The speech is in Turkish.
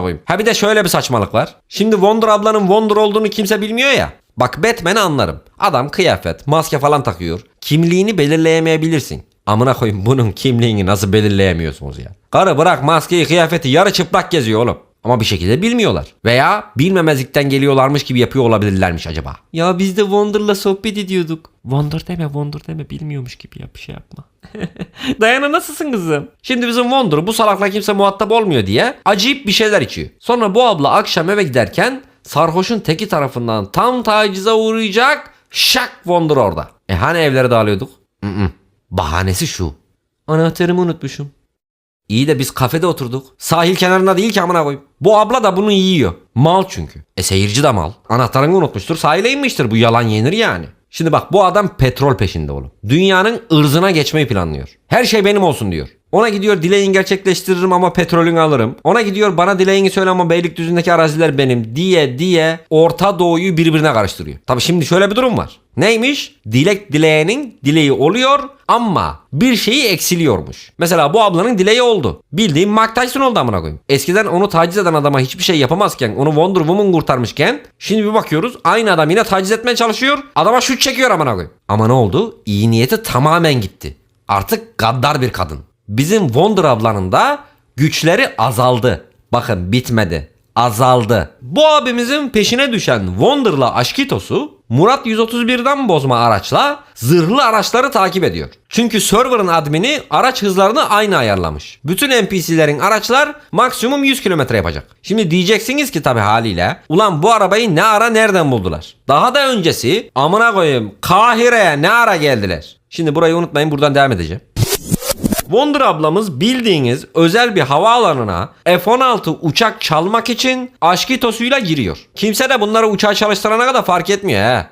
koyayım. Ha bir de şöyle bir saçmalık var. Şimdi Wonder ablanın Wonder olduğunu kimse bilmiyor ya. Bak Batman'i anlarım. Adam kıyafet, maske falan takıyor. Kimliğini belirleyemeyebilirsin. Amına koyayım bunun kimliğini nasıl belirleyemiyorsunuz ya. Karı bırak maskeyi, kıyafeti yarı çıplak geziyor oğlum. Ama bir şekilde bilmiyorlar. Veya bilmemezlikten geliyorlarmış gibi yapıyor olabilirlermiş acaba. Ya biz de Wonder'la sohbet ediyorduk. Wonder deme Wonder deme bilmiyormuş gibi yap şey yapma. Dayana nasılsın kızım? Şimdi bizim Wonder bu salakla kimse muhatap olmuyor diye acayip bir şeyler içiyor. Sonra bu abla akşam eve giderken sarhoşun teki tarafından tam tacize uğrayacak şak Wonder orada. E hani evlere dağılıyorduk? Bahanesi şu. Anahtarımı unutmuşum. İyi de biz kafede oturduk. Sahil kenarında değil ki amına koyayım. Bu abla da bunu yiyor. Mal çünkü. E seyirci de mal. Anahtarını unutmuştur. Sahile inmiştir. Bu yalan yenir yani. Şimdi bak bu adam petrol peşinde oğlum. Dünyanın ırzına geçmeyi planlıyor. Her şey benim olsun diyor. Ona gidiyor dileğini gerçekleştiririm ama petrolünü alırım. Ona gidiyor bana dileğini söyle ama Beylikdüzü'ndeki araziler benim diye diye Orta Doğu'yu birbirine karıştırıyor. Tabi şimdi şöyle bir durum var. Neymiş? Dilek dileğinin dileği oluyor ama bir şeyi eksiliyormuş. Mesela bu ablanın dileği oldu. Bildiğin Mike Tyson oldu amına koyayım. Eskiden onu taciz eden adama hiçbir şey yapamazken onu Wonder Woman kurtarmışken şimdi bir bakıyoruz aynı adam yine taciz etmeye çalışıyor. Adama şut çekiyor amına koyayım. Ama ne oldu? İyi niyeti tamamen gitti. Artık gaddar bir kadın. Bizim Wonder ablanın da güçleri azaldı. Bakın bitmedi. Azaldı. Bu abimizin peşine düşen Wonder'la Aşkitos'u Murat 131'den bozma araçla zırhlı araçları takip ediyor. Çünkü server'ın admini araç hızlarını aynı ayarlamış. Bütün NPC'lerin araçlar maksimum 100 km yapacak. Şimdi diyeceksiniz ki tabi haliyle ulan bu arabayı ne ara nereden buldular? Daha da öncesi amına koyayım Kahire'ye ne ara geldiler? Şimdi burayı unutmayın buradan devam edeceğim. Wonder ablamız bildiğiniz özel bir havaalanına F-16 uçak çalmak için aşkitosuyla giriyor. Kimse de bunları uçağı çalıştırana kadar fark etmiyor he.